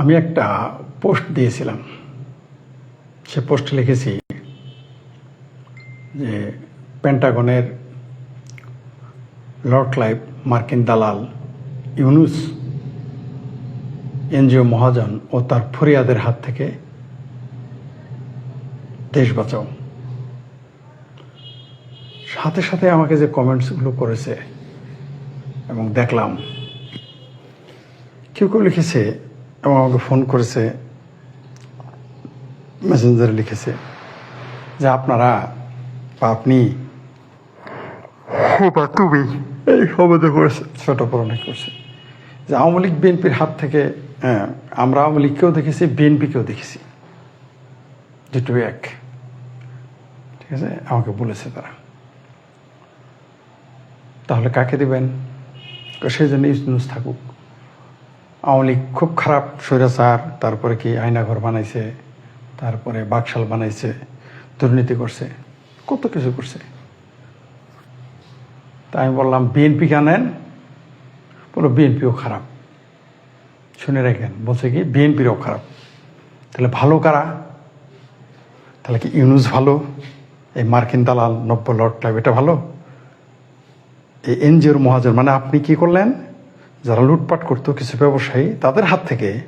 আমি একটা পোস্ট দিয়েছিলাম। সে পোস্টে লিখেছি যে পেন্টাগনের লর্ড ক্লাইভ মার্কিন দালাল ইউনুস এনজিও মহাজন ও তার ফরিয়াদের হাত থেকে দেশ বাঁচাও। সাথে সাথে আমাকে যে কমেন্টসগুলো করেছে এবং দেখলাম, কেউ কেউ লিখেছে এবং আমাকে ফোন করেছে মেসেঞ্জারে লিখেছে যে আপনারা বা আপনি বা তুমি? এই শব্দ করেছে ছোট বড় করছে। যে আওয়ামী লীগ বিএনপির হাত থেকে হ্যাঁ, আমরা আওয়ামী লীগকেও দেখেছি বিএনপিকেও দেখেছি। দুটো এক। ঠিক আছে? আমাকে বলেছে তারা। তাহলে কাকে দেবেন? সেই জন্য ইউনুস থাকুক। আওয়ামী লীগ খুব খারাপ স্বৈরাচার, তারপরে কি আয়নাঘর বানাইছে, তারপরে বাকশাল বানাইছে, দুর্নীতি করছে, কত কিছু করছে। তাই আমি বললাম, বিএনপি আনেন বলো বিএনপিও খারাপ। শুনে রাখেন, বলছে কি, বিএনপিরও খারাপ। তাহলে ভালো কারা? তাহলে কি ইউনুস ভালো? এই মার্কিন দালাল নব্য লর্ড ক্লাব এটা ভালো? এই এনজিওর মহাজন মানে আপনি কি করলেন? যারা লুটপাট করতো কিছু ব্যবসায়ী, তাদের হাত থেকে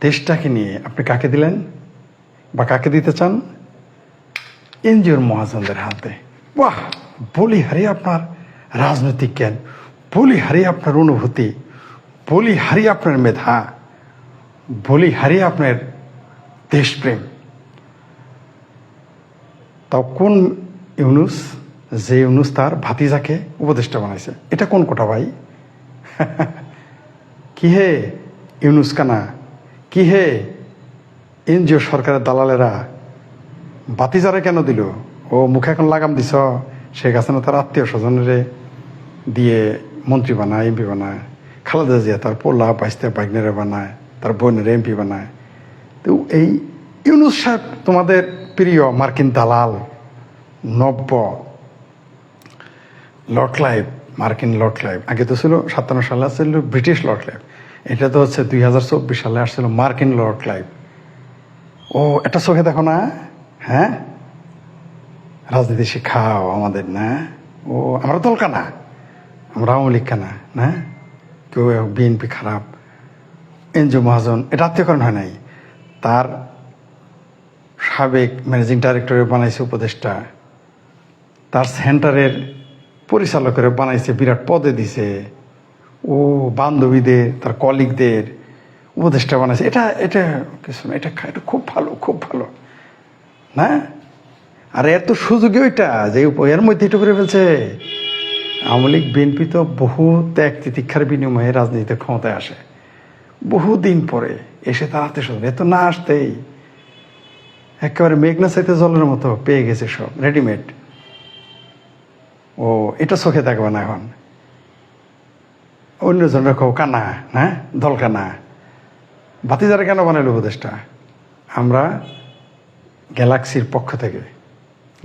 দেশটাকে নিয়ে আপনি কাকে দিলেন বা কাকে দিতে চান? এনজিওর মহাজনদের হাতে। বাহ! বলি হারি আপনার রাজনৈতিক জ্ঞান, বলি হারি আপনার অনুভূতি, বলি হারি আপনার মেধা, বলি হারি আপনার দেশপ্রেম। তাও কোন ইউনুস, যে ইউনুস তার ভাতিজাকে উপদেষ্টা বানাইছে? এটা কোন কোটা ভাই? কি হে ইউনুস কানা? কি হে এনজিও সরকারের দালালেরা? বাতিজারে কেন দিল? ও মুখে এখন লাগাম দিছ। শেখ হাসিনা তার আত্মীয় স্বজনেরে দিয়ে মন্ত্রী বানায়, এমপি বানায়। খালেদা জিয়া তার পোলা বাইশতে বাইকনেরে বানায়, তার বোনের এমপি বানায়। তো এই ইউনুস সাহেব তোমাদের প্রিয় মার্কিন দালাল, নব্য লর্ড ক্লাইভ মার্কিন লর্ড ক্লাইভ। আগে তো ছিল সাতান্ন সালে আসছিল ব্রিটিশ লর্ড ক্লাইভ। এটা তো হচ্ছে দুই হাজার চব্বিশ সালে আসছিল মার্কিন লর্ড ক্লাইভ। ও, এটা চোখে দেখো না? হ্যাঁ? রাজনীতি শিখাও আমাদের, না? ও, আমরা দল কানা? আমরা আওয়ামী লীগ কানা, না? কেউ বিএনপি খারাপ। এনজিও মহাজন, এটা আত্মীয়করণ হয় নাই। তার সাবেক ম্যানেজিং ডাইরেক্টরে বানাইছে উপদেষ্টা। তার সেন্টারের পরিচালকের বানাইছে, বিরাট পদে দিছে। ও বান্ধবীদের, তার কলিগদের উপদেষ্টা বানাইছে। এটা এটা কিছু না এটা এটা খুব ভালো খুব ভালো। না? আর এত সুযোগই ওইটা যে এর মধ্যে এটা করে ফেলছে। আওয়ামী লীগ, বিএনপি তো বহু ত্যাগ তিতিক্ষার বিনিময়ে রাজনীতিতে ক্ষমতায় আসে। বহুদিন পরে এসে তার হাতে সব এত না আসতেই। একেবারে মেঘনা চাইতে জলের মতো পেয়ে গেছে সব, রেডিমেড। ও, এটা চোখে দেখবে না এখন। অন্যজনের কেউ কানা, না, দল কানা। বাতিজারে কেন বানাইল উপদেশটা? আমরা গ্যালাক্সির পক্ষ থেকে।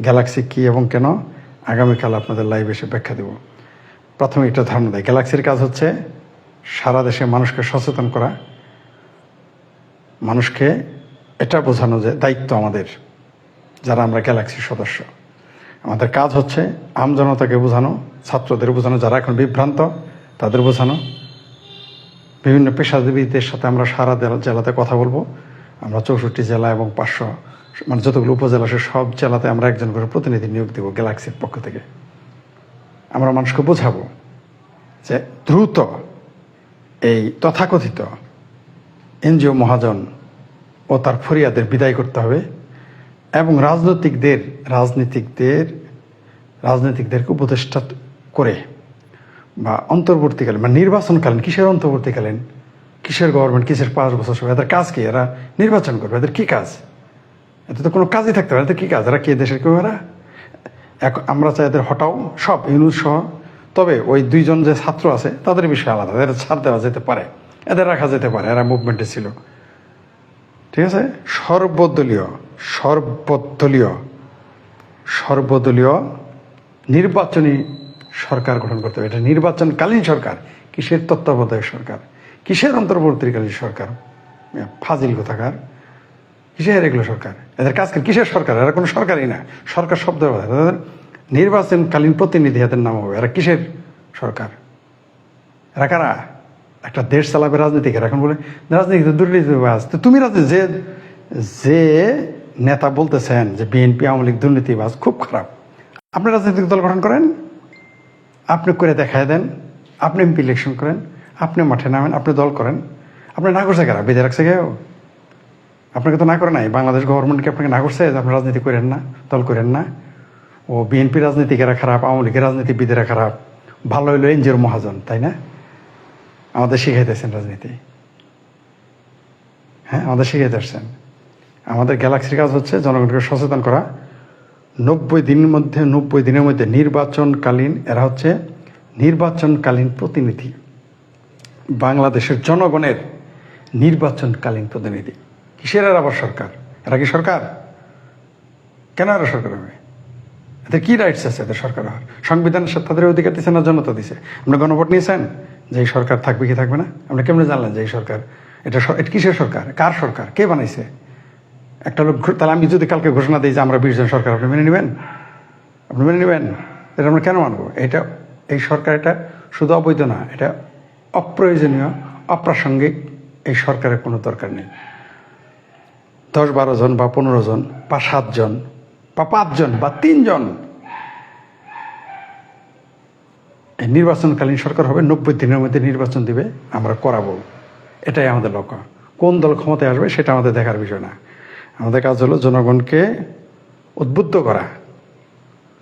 গ্যালাক্সি কি এবং কেন? আগামীকাল আপনাদের লাইভ এসে ব্যাখ্যা দেব। প্রথমে একটা ধারণা দেয় গ্যালাক্সির কাজ হচ্ছে সারা দেশে মানুষকে সচেতন করা। মানুষকে এটা বোঝানো যে দায়িত্ব আমাদের, যারা আমরা গ্যালাক্সির সদস্য। আমাদের কাজ হচ্ছে আমজনতাকে বোঝানো, ছাত্রদের বোঝানো, যারা এখন বিভ্রান্ত, তাদের বোঝানো। বিভিন্ন পেশাজীবীদের সাথে আমরা সারা জেলাতে কথা বলব। আমরা চৌষট্টি জেলা এবং পাঁচশো মানে যতগুলো উপজেলা আছে, সব জেলাতে আমরা একজন করে প্রতিনিধি নিয়োগ দেবো গ্যালাক্সির পক্ষ থেকে। আমরা মানুষকে বোঝাবো যে দ্রুত এই তথাকথিত এনজিও মহাজন ও তার ফরিয়াদের বিদায় করতে হবে। এবং রাজনৈতিকদের, রাজনীতিকদের, রাজনীতিকদেরকে উপদেষ্টা করে বা অন্তর্বর্তীকালীন বা নির্বাচনকালীন, কিসের অন্তর্বর্তীকালীন, কিসের গভর্নমেন্ট কিসের পাঁচ বছর সময়, এদের কাজ কি? এরা নির্বাচন করবে, এদের কী কাজ? এদের তো কোনো কাজই থাকতে পারে এদের কী কাজ? এরা কে দেশের কেউ এরা? এক- আমরা চাই এদের হটাও, সব, ইউনুস সহ। তবে ওই দুইজন যে ছাত্র আছে, তাদের বিষয়ে আলাদা, এদের ছাড় দেওয়া যেতে পারে, এদের রাখা যেতে পারে, এরা মুভমেন্টে ছিল। ঠিক আছে? সর্বদলীয় সর্বদলীয় সর্বদলীয় নির্বাচনী সরকার গঠন করতে হবে। এটা নির্বাচনকালীন সরকার, কিসের তত্ত্বাবধায়ক সরকার, কিসের অন্তর্বর্তীকালীন সরকার? ফাজিল কোথাকার? কিসের এগুলো সরকার? এদের কাজ? কিসের সরকার? এরা কোনো সরকারই না। সরকার শব্দ। এদের নির্বাচনকালীন প্রতিনিধি এদের নাম হবে। এরা কিসের সরকার? এরা কারা? একটা দেশ চালাবে রাজনীতিকের এখন বলে, রাজনীতি দুর্নীতি তুমি রাজনীতি, যে যে নেতা বলতেছেন যে বিএনপি, আওয়ামী লীগ দুর্নীতিবাজ, খুব খারাপ। আপনি রাজনৈতিক দল গঠন করেন, আপনি করে দেখায় দেন, আপনি এমপি ইলেকশন করেন, আপনি মাঠে নামেন, আপনি দল করেন। আপনি না করছে কারা? বেঁধে রাখছে কেউ? আপনাকে তো না করে নাই? বাংলাদেশ গভর্নমেন্টকে আপনাকে না করছে আপনি রাজনীতি করেন না, দল করেন না? ও বিএনপি রাজনীতিকেরা খারাপ, আওয়ামী লীগের রাজনীতিবিদেরা খারাপ? ভালো হইল এনজিওর মহাজন, তাই না? আমাদের শিখাইতেছেন রাজনীতি। হ্যাঁ আমাদের শিখাইতে আসছেন। আমাদের গ্যালাক্সির কাজ হচ্ছে জনগণকে সচেতন করা। নব্বই দিনের মধ্যে, নব্বই দিনের মধ্যে নির্বাচনকালীন এরা হচ্ছে নির্বাচনকালীন প্রতিনিধি। বাংলাদেশের জনগণের নির্বাচনকালীন প্রতিনিধি। কিসের এর আবার সরকার? এরা কি সরকার? কেন এরা সরকার হবে? এদের কি রাইটস আছে এদের সরকার হওয়ার? সংবিধান সে তাদের অধিকার দিচ্ছে না জনতা দিছে? আপনি গণভোট নিয়েছেন? যে এই সরকার থাকবে কি থাকবে না? আপনি কেমনে জানলেন যে এই সরকার? এটা কিসের সরকার? কার সরকার? কে বানাইছে? একটা লোক তাহলে আমি যদি কালকে ঘোষণা দিই যে আমরা বিশ জন সরকার, আপনি মেনে নেবেন? আপনি মেনে নেবেন? এটা আমরা কেন মানবো? এটা, এই সরকার এটা শুধু অবৈধ না, এটা অপ্রয়োজনীয়, অপ্রাসঙ্গিক, এই সরকারের কোনো দরকার নেই। দশ বারো জন বা পনেরো জন বা সাতজন বা পাঁচজন বা তিনজন এই নির্বাচনকালীন সরকার হবে, নব্বই দিনের মধ্যে নির্বাচন দিবে, আমরা করাবো। এটাই আমাদের লক্ষ্য। কোন দল ক্ষমতায় আসবে সেটা আমাদের দেখার বিষয় না। আমাদের কাজ হলো জনগণকে উদ্বুদ্ধ করা।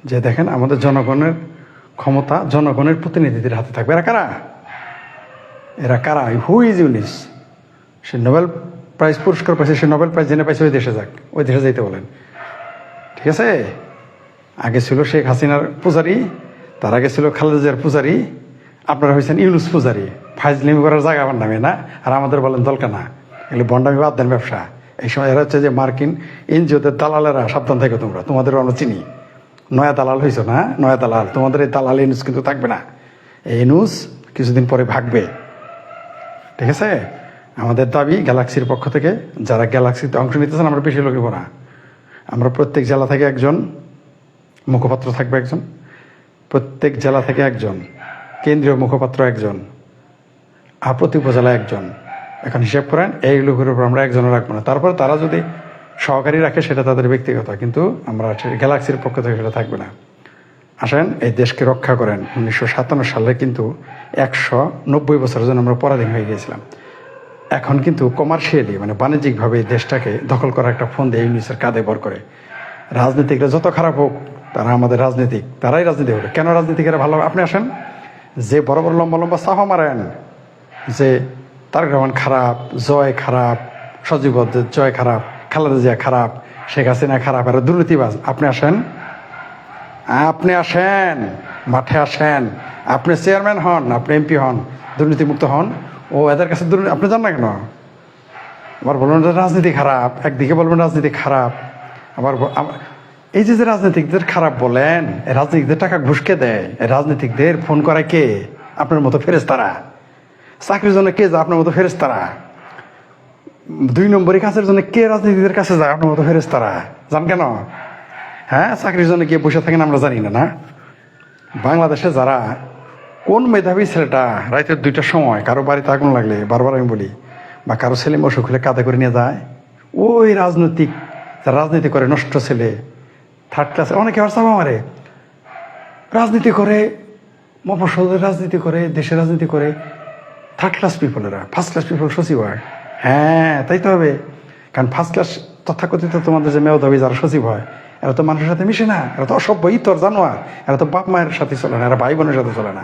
যে দেখেন আমাদের জনগণের ক্ষমতা জনগণের প্রতিনিধিদের হাতে থাকবে। এরা কারা? এরা কারা? হু ইজ ইউনিস সে নোবেল প্রাইজ পুরস্কার পাইছে, সে নোবেল প্রাইজ জেনে পাইছে ওই দেশে যাক, ওই দেশে যাইতে বলেন। ঠিক আছে? আগে ছিল শেখ হাসিনার পূজারি, তার আগে ছিল খালেদা জিয়ার পূজারি, আপনারা হয়েছেন ইউনুস পূজারি। ফাইজ ফাইজলিমি করার জায়গা আমার নামে না, আর আমাদের বলেন দলকা না। এগুলো বন্ডামি বাদ দেন ব্যবসা। এই সময় এরা হচ্ছে যে মার্কিন এনজিওদের দালালেরা, সাবধান থেকো তোমরা। তোমাদের আমরা চিনি। নয়া দালাল হয়েছো না? নয়া দালাল। তোমাদের এই দালাল ইনুস কিন্তু থাকবে না। এই ইনুস কিছুদিন পরে ভাগবে। ঠিক আছে? আমাদের দাবি গ্যালাক্সির পক্ষ থেকে, যারা গ্যালাক্সিতে অংশ নিতেছেন, আমরা বেশি লোক না। আমরা প্রত্যেক জেলা থেকে একজন, মুখপাত্র থাকবে একজন। প্রত্যেক জেলা থেকে একজন, কেন্দ্রীয় মুখপাত্র একজন আর প্রতি উপজেলা একজন। এখন হিসাব করেন, এই লোকের উপর আমরা একজনও রাখব না। তারপর তারা যদি সহকারী রাখে, সেটা তাদের ব্যক্তিগত, কিন্তু আমরা গ্যালাক্সির পক্ষ থেকে সেটা থাকবে না। আসেন, এই দেশকে রক্ষা করেন। উনিশশো সাতান্ন সালে কিন্তু একশো নব্বই বছরের জন্য আমরা পরাধীন হয়ে গিয়েছিলাম। এখন কিন্তু কমার্শিয়ালি মানে বাণিজ্যিকভাবে এই দেশটাকে দখল করার একটা ফোন দেয় ইউনিসের কাঁধে ভর করে। রাজনীতিকরা যত খারাপ হোক, তারা আমাদের রাজনীতিক, তারাই রাজনীতি করে কেন রাজনীতিকেরা ভালো, আপনি আসেন, যে বড় বড় লম্বা লম্বা সাফা মারেন, যে তারেক রহমান খারাপ, জয় খারাপ, সজীব জয় খারাপ, খালেদা জিয়া খারাপ, শেখ হাসিনা খারাপ, আর দুর্নীতিবাজ। আপনি আসেন? আপনি আসেন, মাঠে আসেন। আপনি চেয়ারম্যান হন, আপনি এমপি হন, দুর্নীতিমুক্ত হন। ও, এদের কাছে দুর্নীতি আপনি জান না কেন? আবার বলবেন রাজনীতি খারাপ, একদিকে বলবেন রাজনীতি খারাপ। আবার এই যে যে রাজনীতিকদের খারাপ বলেন রাজনীতিকদের টাকা ঘুষকে দেয় রাজনীতিকদের ফোন করে কে? আপনার মতো ফেরেস তারা চাকরির জন্য কে যায় আপনার মতো ফেরেস তারা দুই নম্বরই কাজের জন্য কে রাজনীতিদের কাছে যায় আপনার মতো ফেরেস তারা জান কেন? হ্যাঁ চাকরির জন্য গিয়ে বসে থাকেন আমরা জানি না না? বাংলাদেশে যারা, কোন মেধাবী ছেলেটা রাতের দুইটার সময় কারও বাড়িতে আগুন লাগলে, বারবার আমি বলি, বা কারও ছেলে অসুখ হলে কাঁধে করে নিয়ে যায়, ওই রাজনৈতিক রাজনীতি করে নষ্ট ছেলে থার্ড ক্লাসে অনেকে আবার চাপা মারে। রাজনীতি করে মফসলের রাজনীতি করে, দেশের রাজনীতি করে থার্ড ক্লাস পিপলেরা ফার্স্ট ক্লাস পিপল সচিব হয়। হ্যাঁ তাই তো হবে। কারণ ফার্স্ট ক্লাস তথাকথিত তোমাদের যে মেয়দাবি যারা সচিব হয়, এরা তো মানুষের সাথে মিশে না, এরা তো অসভ্য ইতর জানোয়ার, এরা তো বাপ মায়ের সাথে চলে না, এরা ভাই বোনের সাথে চলে না।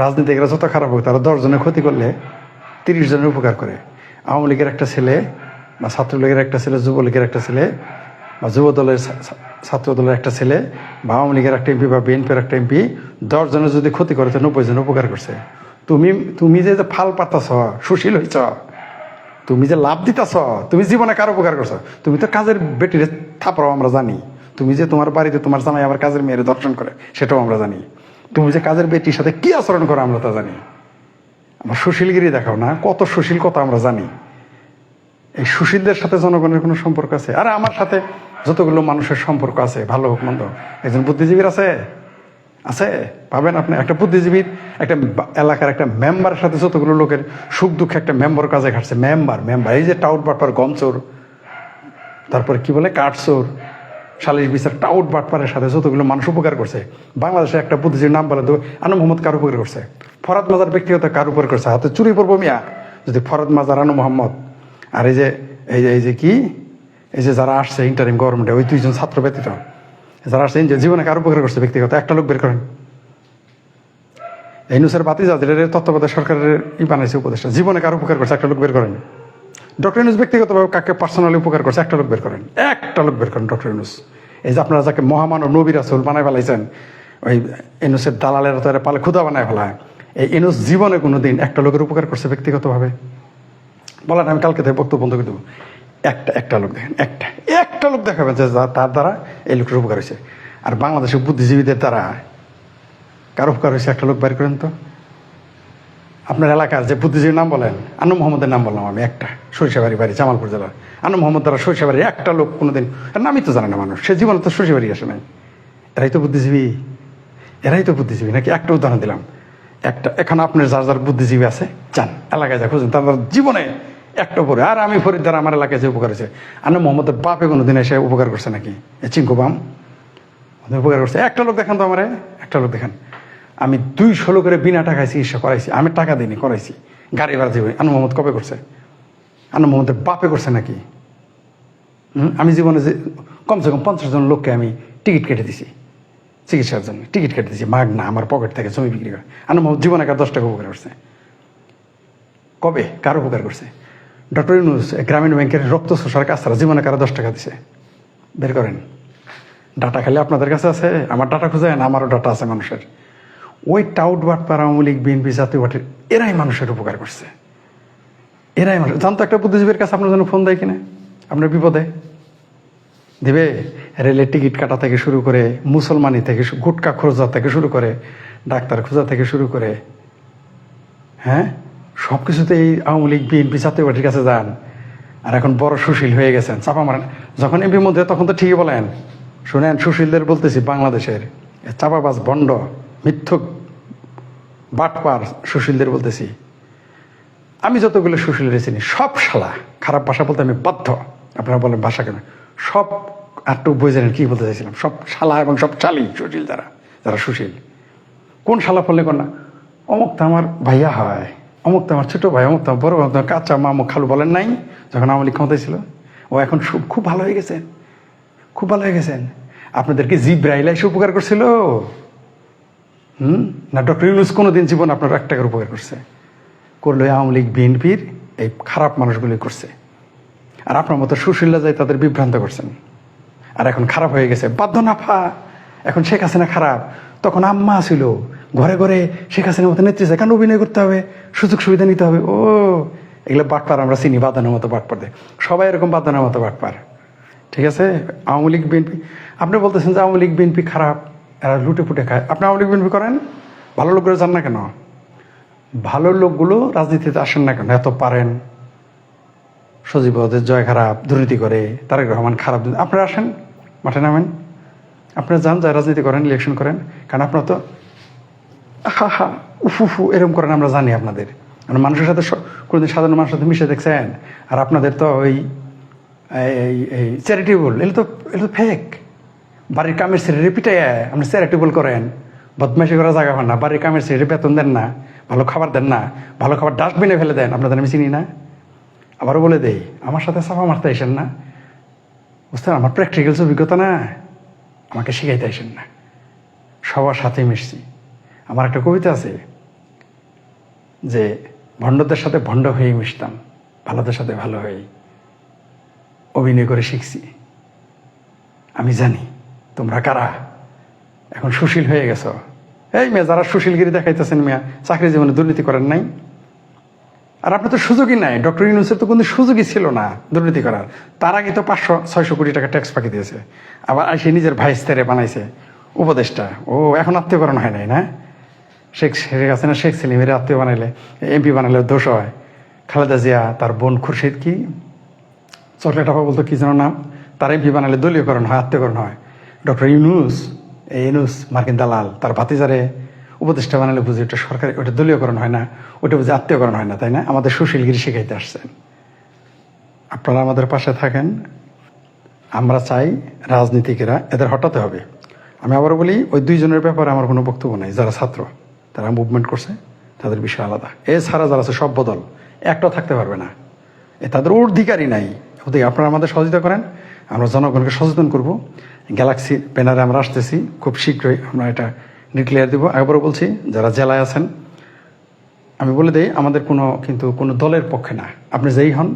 রাজনীতিকরা যত খারাপ হোক, তারা দশজনের ক্ষতি করলে তিরিশ জনের উপকার করে। আওয়ামী লীগের একটা ছেলে বা ছাত্রলীগের একটা ছেলে, যুবলীগের একটা ছেলে বা যুব দলের ছাত্র দলের একটা ছেলে বা আওয়ামী লীগের একটা এমপি বা বিএনপির একটা এমপি দশ জনের যদি ক্ষতি করে, তো নব্বই জন উপকার করছে। তুমি তুমি যে ফাল পাতাছ, সুশীল হইছ, তুমি যে লাভ দিতেছ, তুমি জীবনে কার উপকার করছ? তুমি তো কাজের বেটিরে থাপড়াও, আমরা জানি। তুমি যে তোমার বাড়িতে তোমার জামাই আবার কাজের মেয়ের দর্শন করে, সেটাও আমরা জানি। তুমি যে কাজের বেটির সাথে কি আচরণ করো, আমরা তা জানি। আমার সুশীলগিরি দেখাও না, কত সুশীল কথা আমরা জানি। এই সুশীলদের সাথে জনগণের কোনো সম্পর্ক আছে? আর আমার সাথে যতগুলো মানুষের সম্পর্ক আছে, ভালো হোক, মন্দ একজন বুদ্ধিজীবীর আছে? আছে? পাবেন আপনি একটা বুদ্ধিজীবীর, একটা এলাকার একটা মেম্বারের সাথে যতগুলো লোকের সুখ দুঃখে একটা মেম্বার কাজে খাটছে। মেম্বার মেম্বার এই যে টাউট বাটপার গমচোর, তারপরে কি বলে, কাঠচোর সালিশ বিচার টাউট বাটপারের সাথে যতগুলো মানুষ উপকার করছে, বাংলাদেশে একটা বুদ্ধিজীবীর নাম বলে দেবো, আনু মোহাম্মদ কার উপকার করছে? ফরাদ মাজার ব্যক্তিগত কার উপকার করছে? হাতে চুরি পড়ব মিয়া, যদি ফরাদ মাজার, আনু মোহাম্মদ। আর এই যে এই যে এই যে কি? এই যে যারা আসছে ইন্টারিম গভর্নমেন্টে ওই দুইজন ছাত্র ব্যতীত। যারা আসছে এই যে জীবনে কার উপকার করছে ব্যক্তিগত? একটা লোক বের করেন। এই নুসের বাতি যাদের তত্ত্বাবধায়ক সরকারের ই বানাইছে উপদেষ্টা। জীবনে কার উপকার করছে? একটা লোক বের করেন। ডক্টর ইউনুস ব্যক্তিগতভাবে কাকে পার্সোনালি উপকার করছে? একটা লোক বের করেন। একটা লোক বের করেন ডক্টর ইউনুস। এই যে আপনারা যাকে মহামানব নবী রাসুল বানায় ফেলাইছেন, ওই ইনুসের দালালের তো পালে ক্ষুদা বানায় ফেলায়। এই ইনুস জীবনে কোনো দিন একটা লোকের উপকার করছে ব্যক্তিগতভাবে? বলেন, আমি কালকে থেকে বক্তব্য বন্ধ করে দেবো। একটা একটা লোক দেখেন, একটা একটা লোক দেখাবেন যে তার দ্বারা এই লোকটার উপকার হয়েছে। আর বাংলাদেশের বুদ্ধিজীবীদের দ্বারা কার উপকার হয়েছে? একটা লোক বের করেন তো। আপনার এলাকার যে বুদ্ধিজীবীর নাম বলেন আনু মোহাম্মদের নাম বললাম আমি, একটা সরিষাবাড়ি বাড়ি জামালপুর জেলার আনু মোহাম্মদ দ্বারা সরিষাবাড়ি একটা লোক কোনোদিন নামই তো জানে না মানুষ, সে জীবনে তো সরিষাবাড়ি আসে নাই। এরাই তো বুদ্ধিজীবী। এরাই তো বুদ্ধিজীবী, নাকি একটা উদাহরণ দিলাম। একটা, এখন আপনার যার যার বুদ্ধিজীবী আছে চান এলাকায় যা খুঁজেন, তার জীবনে একটা উপরে আর আমি ফরিদার আমার এলাকায় যে উপকার হয়েছে আনু মোহাম্মদের বাপে কোনোদিন এসে উপকার করছে নাকি? চিঙ্কু বাম উপকার করছে? একটা লোক দেখান তো আমারে, একটা লোক দেখান। আমি দুইশো লোকের বিনা টাকায় চিকিৎসা করাইছি, আমি টাকা দিইনি, করাইছি। গাড়ি ভাড়া দিয়ে আনু মোহাম্মদ কবে করছে? আনু মোহাম্মদের বাপে করছে নাকি? আমি জীবনে যে কমসে কম পঞ্চাশ জন লোককে আমি টিকিট কেটে দিছি, চিকিৎসার জন্য টিকিট কেটে দিছি। মাগ না, আমার পকেট থেকে জমি বিক্রি করে। আনু মোহাম্মদ জীবনে কার দশ টাকা উপকার করছে? কবে? কার উপকার করছে? ডক্টর ইউনুস গ্রামীণ ব্যাংকের রক্ত শোষার কাজ তারা জীবনে কারও দশ টাকা দিছে। বের করেন। ডাটা খালি আপনাদের কাছে আছে? আমার ডাটা খুঁজেন আমারও ডাটা আছে মানুষের। ওই টাউট বাটপার আওয়ামী লীগ বিএনপি জাতীয় পার্টির এরাই মানুষের উপকার করছে। এরাই মানুষ জানতো একটা বুদ্ধিজীবীর কাছে আপনার জন্য ফোন দেয় কিনা? আপনার বিপদে? দিবে, রেলের টিকিট কাটা থেকে শুরু করে, মুসলমানি থেকে গুটকা খোঁজা থেকে শুরু করে, ডাক্তার খোঁজা থেকে শুরু করে। হ্যাঁ? সব কিছুতে এই আওয়ামী লীগ, বিএনপি, জাতীয় পার্টির কাছে যান। আর এখন বড় সুশীল হয়ে গেছেন, চাপা মারেন। যখন এমপির মধ্যে, তখন তো ঠিকই বলেন। শুনেন, সুশীলদের বলতেছি, বাংলাদেশের। চাপাবাজ বন্ড, মিথ্যুক বাটপার সুশীলদের বলতেছি। আমি যতগুলো সুশীলের চিনি, সব শালা, খারাপ ভাষা বলতে আমি বাধ্য। আপনারা বলেন ভাষা কেন? সব আটটু বই জানেন কি বলতে চাইছিলাম? সব শালা এবং সব চালি সুশীল যারা যারা সুশীল। কোন শালা ফলে কোন না? অমুক তো আমার ভাইয়া হয়। অমুক তো আমার ছোট ভাই অমুক তো আমার বড় ভাই, অমুক তো আমার কাঁচা মামু খালু বলেন নাই? যখন আওয়ামী লীগ ক্ষমতায় ছিল। ও এখন খুব ভালো হয়ে গেছেন খুব ভালো হয়ে গেছেন। আপনাদেরকে জিব্রাইল এসে উপকার করছিল। হুম? না ডক্টর ইউনুস কোনো দিন জীবন আপনার এক টাকার উপকার করছে। করল আওয়ামী লীগ বিএনপির এই খারাপ মানুষগুলি করছে। আর আপনার মতো সুশীলা যায় তাদের বিভ্রান্ত করছেন। আর এখন খারাপ হয়ে গেছে। বাধ্য নাফা। এখন শেখ হাসিনা খারাপ। তখন আম্মা ছিল। ঘরে ঘরে শেখ হাসিনার মতো নেত্রী চায় কেন অভিনয় করতে হবে, সুযোগ সুবিধা নিতে হবে। ও, এগুলো বাটপার, আমরা চিনি, বাদানোর মতো বাটপার দেয় সবাই এরকম বাদানোর মতো বাটপার। ঠিক আছে? আওয়ামী লীগ, বিএনপি, আপনি বলতেছেন যে আওয়ামী লীগ, বিএনপি খারাপ, এরা লুটে ফুটে খায়। আপনি আওয়ামী লীগ, বিএনপি করেন? ভালো লোকগুলো যান না কেন? ভালো লোকগুলো রাজনীতিতে আসেন না কেন? এত পারেন। সজীব জয় খারাপ, দুর্নীতি করে, তারেক রহমান খারাপ। আপনারা আসেন, মাঠে নামেন। আপনারা যান যায় রাজনীতি করেন ইলেকশন করেন। কারণ আপনারা তো হা হা এরকম করেন আমরা জানি আপনাদের। মানে মানুষের সাথে কোনোদিন সাধারণ মানুষের সাথে মিশে দেখছেন, আর আপনাদের তো ওই, এই চ্যারিটেবল এগুলো তো এগুলো তো ফেক বাড়ির কামের ছেড়ে পিটাই আপনি চ্যারিটেবল করেন, বদমাইশি করা জায়গা পান না, বাড়ির কামের ছেড়ে বেতন দেন না, ভালো খাবার দেন না, ভালো খাবার ডাস্টবিনে ফেলে দেন, আপনাদের আমি চিনি না। আবারও বলে দেই, আমার সাথে সাফা মারতে আসেন না। বুঝতে আমার প্র্যাকটিক্যালস অভিজ্ঞতা না, আমাকে শিখাইতে আসেন না। সবার সাথে মিশছি। আমার একটা কবিতা আছে যে ভণ্ডদের সাথে ভণ্ড হয়ে মিশতাম, ভালোদের সাথে ভালো হয়ে অভিনয় করে শিখছি। আমি জানি, তোমরা কারা? এখন সুশীল হয়ে গেছো। এই মেয়ে, যারা সুশীলগিরি দেখাইতেছেন মিয়া, চাকরি জীবনে দুর্নীতি করেন নাই? আর আপনার তো সুযোগই নাই। ডক্টর ইউনুসের তো কোনো সুযোগই ছিল না দুর্নীতি করার। তার আগে তো পাঁচশো, ছয়শো কোটি টাকা ট্যাক্স পাকি দিয়েছে। আবার সে নিজের ভাইস তেরে বানাইছে। উপদেশটা ও, এখন আত্মীয়করণ হয় নাই না? শেখ শেখ হাসিনা, শেখ সেলিমের আত্মীয় বানাইলে, এমপি বানাইলে দোষ হয়। খালেদা জিয়া, তার বোন খুরশিদ কি? চকলেট আফা বলতো কি যেন নাম? তার এমপি বানালে দলীয়করণ হয়, আত্মীয়করণ হয়। ডক্টর ইউনুস, এই ইউনুস, মার্কিন দালাল, তার ভাতিজারে উপদেষ্টা বানালে বুঝি ওটা সরকারি, ওটা দলীয়করণ হয় না, ওটা বুঝি আত্মীয়করণ হয় না, তাই না? আমাদের সুশীলগিরি শিখাইতে আসছেন। আপনারা আমাদের পাশে থাকেন। আমরা চাই রাজনীতিকেরা এদের হটাতে হবে। আমি আবার বলি, ওই দুইজনের ব্যাপারে আমার কোনো বক্তব্য নাই, যারা ছাত্র। তারা মুভমেন্ট করছে, তাদের বিষয় আলাদা। এছাড়া যারা আছে, সব বদল। একটাও থাকতে পারবে না। এ তাদের অধিকারই নাই। ওদিকে আপনারা আমাদের সহযোগিতা করেন। আমরা জনগণকে সচেতন করব। গ্যালাক্সি ব্যানারে আমরা আসতেছি। খুব শীঘ্রই আমরা এটা নিউক্লিয়ার দিব। একবারও বলছি, যারা জেলায় আছেন, আমি বলে দিই, আমাদের কোনো কিন্তু কোনো দলের পক্ষে না। আপনি যেই হন,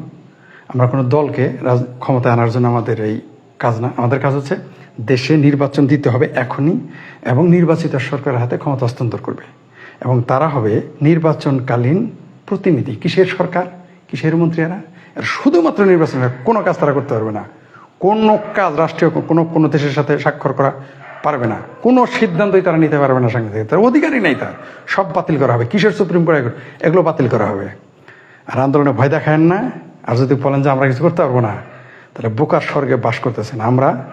আমরা কোনো দলকে রাজ- ক্ষমতায় আনার জন্য আমাদের এই কাজ না। আমাদের কাজ হচ্ছে দেশে নির্বাচন দিতে হবে এখনই এবং নির্বাচিত সরকারের হাতে ক্ষমতা হস্তান্তর করবে। এবং তারা হবে নির্বাচনকালীন প্রতিনিধি। কিসের সরকার? কিসের মন্ত্রীরা? আর শুধুমাত্র নির্বাচন কোনো কাজ তারা করতে পারবে না। কোনো কাজ রাষ্ট্রীয় কোনো কোনো দেশের সাথে স্বাক্ষর করা পারবে না। কোনো সিদ্ধান্তই তারা নিতে পারবে না সাংবিধানিক তার অধিকারই নাই তার। সব বাতিল করা হবে। কিসের সুপ্রিম কোর্ট এগুলো বাতিল করা হবে। আর আন্দোলনে ভয় দেখায়েন না। আর যদি বলেন যে আমরা কিছু করতে পারব না, তাহলে বোকার স্বর্গে বাস করতেছেন। আমরা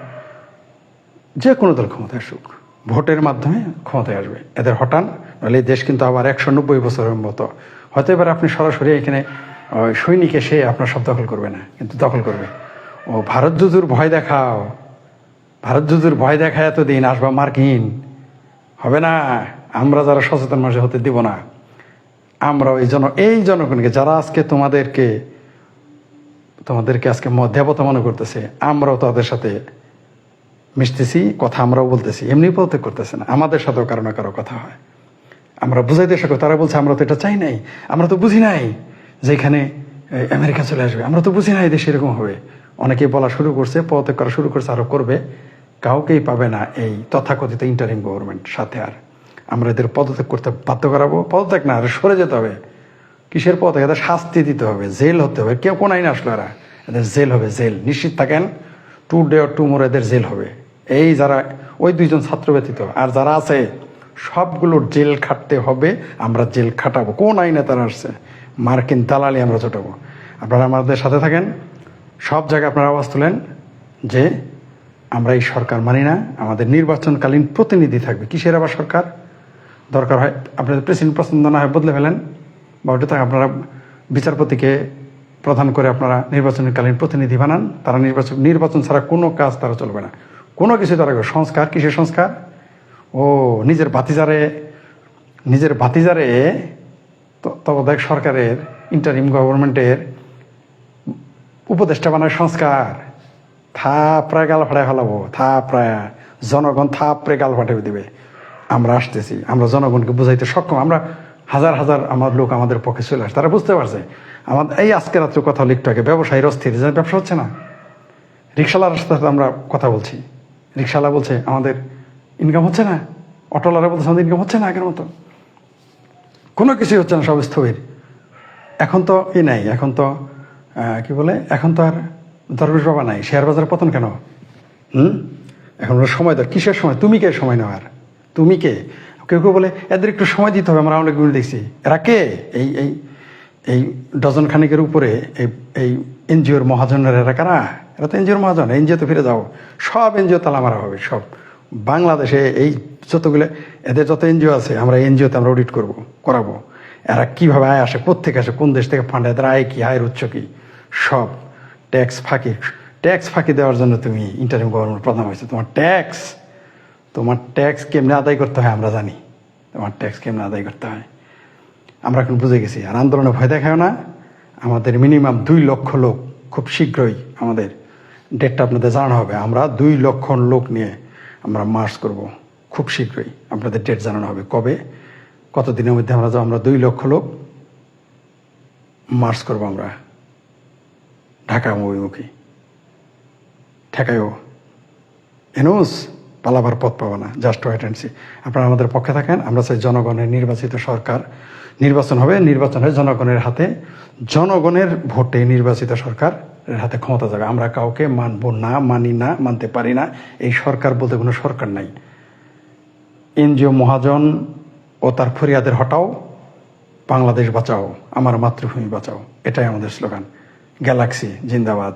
যে কোনো দল ক্ষমতায় আসুক। ভোটের মাধ্যমে ক্ষমতায় আসবে। এদের হটান নাহলে দেশ কিন্তু আবার একশো নব্বই বছরের মতো। হয়তো এবার আপনি সরাসরি এখানে সৈনিক এসে আপনার সব দখল করবে না, কিন্তু দখল করবে। ও, ভারত যুজুর ভয় দেখাও। ভারত যুজুর ভয় দেখায় এতদিন, আসবা মার্কিন। হবে না, আমরা যারা সচেতন মানুষ হতে দিব না। আমরা ওই জন, এই জনগণকে, যারা আজকে তোমাদেরকে তোমাদেরকে আজকে দেবতা মনে করতেছে, আমরাও তাদের সাথে মিশতেছি, কথা আমরাও বলতেছি। এমনি বলতে করতেছে না। আমাদের সাথেও কারও না কারও কথা হয়। আমরা বুঝাইতে শেখো তারা বলছে, আমরা তো এটা চাই নাই। আমরা তো বুঝি নাই যে এখানে আমেরিকা চলে আসবে। আমরা তো বুঝি নাই দেশে এরকম হবে। অনেকেই বলা শুরু করছে, পদত্যাগ করা শুরু করছে, আরও করবে। কাউকেই পাবে না এই তথাকথিত ইন্টারিম গভর্নমেন্ট সাথে আর। আমরা এদের পদত্যাগ করতে বাধ্য করাবো। পদত্যাগ না, আর সরে যেতে হবে। কিসের পদত্যাগ? এদের শাস্তি দিতে হবে। জেল হতে হবে। কেউ কোন আইন আসলো এরা। এদের জেল হবে, জেল। নিশ্চিত থাকেন, today or tomorrow এদের জেল হবে। এই যারা, ওই দুইজন ছাত্র ব্যতীত, আর যারা আছে, সবগুলো জেল খাটতে হবে, আমরা জেল খাটাবো। কোন আইনে তারা আসছে? মার্কিন দালালি আমরা ছোটাবো আপনারা আমাদের সাথে থাকেন। সব জায়গায় আপনারা আওয়াজ তুলেন যে আমরা এই সরকার মানি না, আমাদের নির্বাচনকালীন প্রতিনিধি থাকবে। কিসের আবার সরকার? দরকার হয় আপনাদের প্রেসিডেন্ট পছন্দ না হয় বদলে ফেলেন। বা ওটা থাকে, আপনারা বিচারপতিকে প্রধান করে আপনারা নির্বাচনকালীন প্রতিনিধি বানান। তারা নির্বাচন নির্বাচন ছাড়া কোনো কাজ তারা চলবে না। কোনো কিছু তারা। সংস্কার, কিসের সংস্কার? ও, নিজের ভাতিজারে নিজের ভাতিজারে তত্ত্বাবধায়ক সরকারের ইন্টারিম গভর্নমেন্টের উপদেষ্টা বানায় সংস্কার। থাপড়ায় গাল ফাটায় ফেলাবো থাপড়ায় জনগণ থাপড়ে গাল ফাটে দিবে। আমরা আসতেছি, আমরা জনগণকে বুঝাইতে সক্ষম। আমরা হাজার হাজার আমার লোক আমাদের পক্ষে চলে আসে, তারা বুঝতে পারছে। আমাদের এই আজকে রাত্রে কথা একটু আগে ব্যবসায়ীর অস্থির ব্যবসা হচ্ছে না। রিক্সাওয়ালার সাথে আমরা কথা বলছি। রিক্সাওয়ালা বলছে, আমাদের ইনকাম হচ্ছে না। অটোওয়ালারা বলছে আমাদের ইনকাম হচ্ছে না আগের মতো। কোনো কিছুই হচ্ছে না, সব স্থবির। এখন তো ই নাই, এখন তো কি বলে, এখন তো আর দরবেশ বাবা নাই। শেয়ার বাজার পতন কেন? হুম? এখন সময় দর কিসের সময়? তুমি কে সময় নেওয়ার তুমি কে? কেউ কেউ বলে, এদের একটু সময় দিতে হবে, আমরা অনেকগুলো দেখছি। এরা কে? এই এই এই ডজন খানিকের উপরে, এই এই এনজিওর মহাজনের এরা কারা? এরা তো এনজিওর মহাজন এনজিওতে ফিরে যাও। সব এনজিও তালা মারা হবে, সব। বাংলাদেশে এই যতগুলো, এদের যত এনজিও আছে, আমরা এনজিওতে আমরা অডিট করব, করাবো। এরা কীভাবে আয় আসে কোথেকে আসে, কোন দেশ থেকে ফান্ড এদের আয় কি, আয়ের উৎস কী? সব। ট্যাক্স ফাঁকি ট্যাক্স ফাঁকি দেওয়ার জন্য তুমি ইন্টারিম গভর্নমেন্ট প্রধান হয়েছে। তোমার ট্যাক্স তোমার ট্যাক্স কেমনে আদায় করতে হয় আমরা জানি। তোমার ট্যাক্স কেমনে আদায় করতে হয়। আমরা এখন বুঝে গেছি, আর আন্দোলনে ভয় দেখায় না। আমাদের মিনিমাম দুই লক্ষ লোক খুব শীঘ্রই আমাদের ডেটটা আপনাদের জানানো হবে। আমরা দুই লক্ষ লোক নিয়ে আমরা মার্চ করব, খুব শীঘ্রই আপনাদের ডেট জানানো হবে। কবে? কত দিনের মধ্যে আমরা যাব? আমরা দুই লক্ষ লোক মার্চ করব আমরা। ঢাকা অভিমুখী ঠেকায়ও এনুস? পালাবার পথ পাবো না জাস্ট ওয়েট অ্যান্ড সি আপনারা আমাদের পক্ষে থাকেন, আমরা চাই জনগণের নির্বাচিত সরকার নির্বাচন হবে, নির্বাচন হয়ে জনগণের হাতে, জনগণের ভোটে নির্বাচিত সরকারের হাতে ক্ষমতা যাবে। আমরা কাউকে মানব না, মানি না, মানতে পারি না, এই সরকার বলতে কোনো সরকার নাই। এনজিও মহাজন ও তার ফরিয়াদের হটাও, বাংলাদেশ বাঁচাও, আমার মাতৃভূমি বাঁচাও, এটাই আমাদের স্লোগান। গ্যালাক্সি, জিন্দাবাদ।